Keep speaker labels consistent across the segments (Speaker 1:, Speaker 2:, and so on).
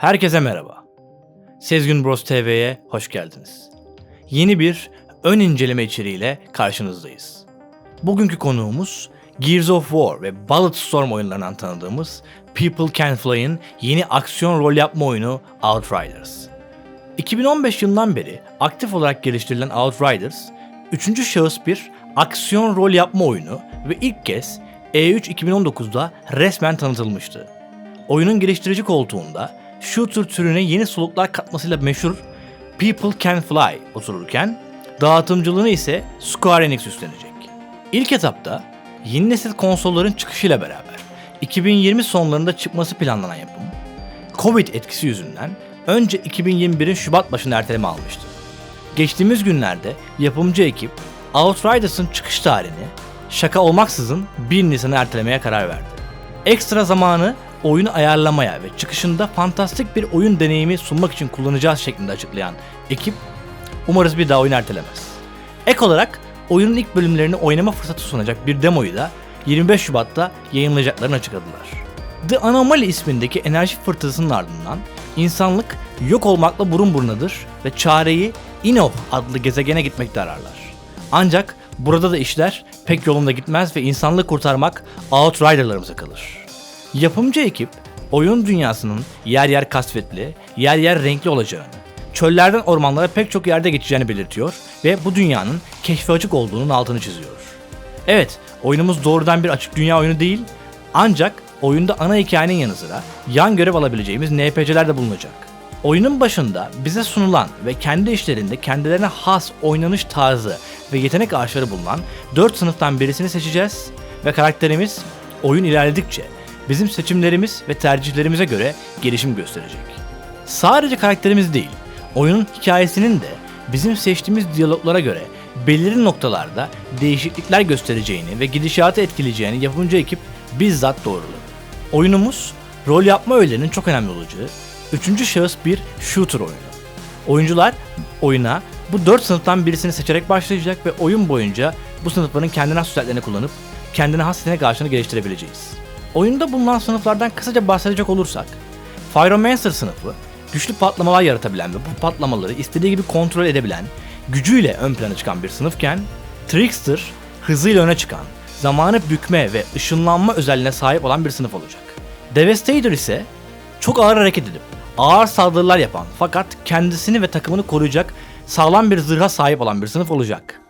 Speaker 1: Herkese merhaba. Sezgin Bros TV'ye hoş geldiniz. Yeni bir ön inceleme içeriğiyle karşınızdayız. Bugünkü konuğumuz Gears of War ve Bulletstorm oyunlarından tanıdığımız People Can Fly'ın yeni aksiyon rol yapma oyunu Outriders. 2015 yılından beri aktif olarak geliştirilen Outriders, üçüncü şahıs bir aksiyon rol yapma oyunu ve ilk kez E3 2019'da resmen tanıtılmıştı. Oyunun geliştirici koltuğunda shooter türüne yeni soluklar katmasıyla meşhur People Can Fly otururken dağıtımcılığını ise Square Enix üstlenecek. İlk etapta yeni nesil konsolların çıkışıyla beraber 2020 sonlarında çıkması planlanan yapım, Covid etkisi yüzünden önce 2021'in Şubat başında erteleme almıştı. Geçtiğimiz günlerde yapımcı ekip Outriders'ın çıkış tarihini şaka olmaksızın 1 Nisan'a ertelemeye karar verdi. Ekstra zamanı oyunu ayarlamaya ve çıkışında fantastik bir oyun deneyimi sunmak için kullanacağız şeklinde açıklayan ekip umarız bir daha oyun ertelemez. Ek olarak oyunun ilk bölümlerini oynama fırsatı sunacak bir demoyu da 25 Şubat'ta yayınlayacaklarını açıkladılar. The Anomaly ismindeki enerji fırtınasının ardından insanlık yok olmakla burun burnadır ve çareyi Inov adlı gezegene gitmekte ararlar. Ancak burada da işler pek yolunda gitmez ve insanlığı kurtarmak Outrider'larımıza kalır. Yapımcı ekip oyun dünyasının yer yer kasvetli, yer yer renkli olacağını, çöllerden ormanlara pek çok yerde geçeceğini belirtiyor ve bu dünyanın keşfe açık olduğunun altını çiziyor. Evet, oyunumuz doğrudan bir açık dünya oyunu değil, ancak oyunda ana hikayenin yanı sıra yan görev alabileceğimiz NPC'ler de bulunacak. Oyunun başında bize sunulan ve kendi işlerinde kendilerine has oynanış tarzı ve yetenek ağaçları bulunan 4 sınıftan birisini seçeceğiz ve karakterimiz oyun ilerledikçe bizim seçimlerimiz ve tercihlerimize göre gelişim gösterecek. Sadece karakterimiz değil, oyunun hikayesinin de bizim seçtiğimiz diyaloglara göre belirli noktalarda değişiklikler göstereceğini ve gidişatı etkileyeceğini yapımcı ekip bizzat doğruladı. Oyunumuz rol yapma öğelerinin çok önemli olacağı, üçüncü şahıs bir shooter oyunu. Oyuncular oyuna bu dört sınıftan birisini seçerek başlayacak ve oyun boyunca bu sınıfların kendine has özelliklerini kullanıp kendine has yetenek ağaçlarını geliştirebileceğiz. Oyunda bulunan sınıflardan kısaca bahsedecek olursak, Pyromancer sınıfı güçlü patlamalar yaratabilen ve bu patlamaları istediği gibi kontrol edebilen, gücüyle ön plana çıkan bir sınıfken, Trickster hızıyla öne çıkan, zamanı bükme ve ışınlanma özelliğine sahip olan bir sınıf olacak. Devastator ise çok ağır hareket edip ağır saldırılar yapan fakat kendisini ve takımını koruyacak sağlam bir zırha sahip olan bir sınıf olacak.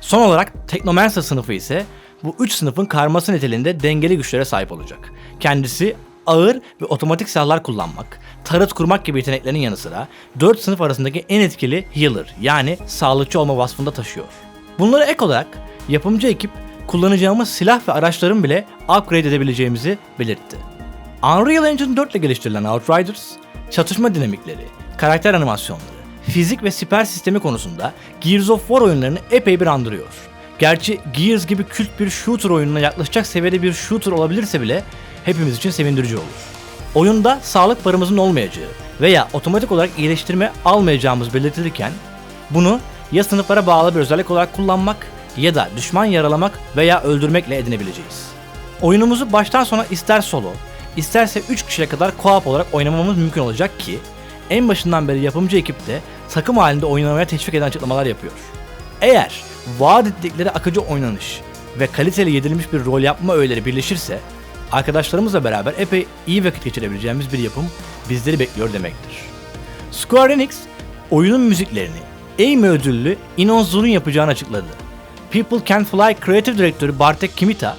Speaker 1: Son olarak Technomancer sınıfı ise bu üç sınıfın karması niteliğinde dengeli güçlere sahip olacak. Kendisi ağır ve otomatik silahlar kullanmak, tarıt kurmak gibi yeteneklerin yanı sıra 4 sınıf arasındaki en etkili healer yani sağlıkçı olma vasfında taşıyor. Bunlara ek olarak yapımcı ekip kullanacağımız silah ve araçların bile upgrade edebileceğimizi belirtti. Unreal Engine 4 ile geliştirilen Outriders, çatışma dinamikleri, karakter animasyonları, fizik ve siper sistemi konusunda Gears of War oyunlarını epey bir andırıyor. Gerçi Gears gibi kült bir shooter oyununa yaklaşacak seviyede bir shooter olabilirse bile hepimiz için sevindirici olur. Oyunda sağlık paramızın olmayacağı veya otomatik olarak iyileştirme almayacağımız belirtilirken bunu ya sınıflara bağlı bir özellik olarak kullanmak ya da düşman yaralamak veya öldürmekle edinebileceğiz. Oyunumuzu baştan sona ister solo, isterse 3 kişiye kadar co-op olarak oynamamız mümkün olacak ki en başından beri yapımcı ekip de takım halinde oynamaya teşvik eden açıklamalar yapıyor. Eğer vaat ettikleri akıcı oynanış ve kaliteli yedirilmiş bir rol yapma öğeleri birleşirse arkadaşlarımızla beraber epey iyi vakit geçirebileceğimiz bir yapım bizleri bekliyor demektir. Square Enix oyunun müziklerini Emmy ödüllü Inon yapacağını açıkladı. People Can Fly Creative Direktörü Bartek Kimita,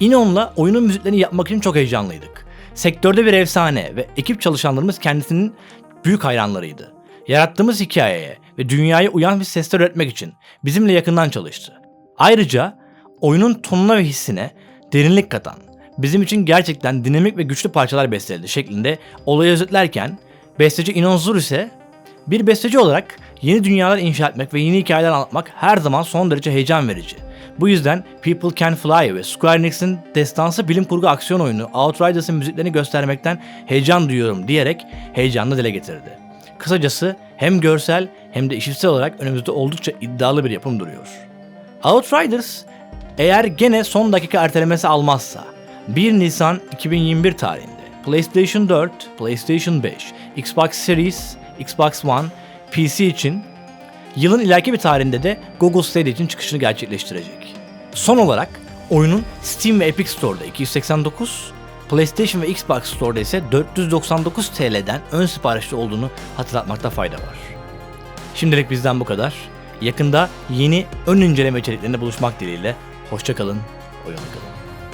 Speaker 1: Inon'la oyunun müziklerini yapmak için çok heyecanlıydık. Sektörde bir efsane ve ekip çalışanlarımız kendisinin büyük hayranlarıydı. Yarattığımız hikayeye ve dünyaya uyan bir sesler üretmek için bizimle yakından çalıştı. Ayrıca oyunun tonuna ve hissine derinlik katan, bizim için gerçekten dinamik ve güçlü parçalar besteledi şeklinde olayı özetlerken besteci Inon Zur ise bir besteci olarak yeni dünyalar inşa etmek ve yeni hikayeler anlatmak her zaman son derece heyecan verici. Bu yüzden People Can Fly ve Square Enix'in destansı bilim kurgu aksiyon oyunu Outriders'ın müziklerini göstermekten heyecan duyuyorum diyerek heyecanla dile getirdi. Kısacası hem görsel hem de işitsel olarak önümüzde oldukça iddialı bir yapım duruyor. Outriders eğer gene son dakika ertelemesi almazsa 1 Nisan 2021 tarihinde PlayStation 4, PlayStation 5, Xbox Series, Xbox One, PC için yılın ileriki bir tarihinde de Google Stadia için çıkışını gerçekleştirecek. Son olarak oyunun Steam ve Epic Store'da 289, PlayStation ve Xbox Store'da ise 499 TL'den ön siparişli olduğunu hatırlatmakta fayda var. Şimdilik bizden bu kadar. Yakında yeni ön inceleme içeriklerinde buluşmak dileğiyle. Hoşçakalın, oyunla kalın.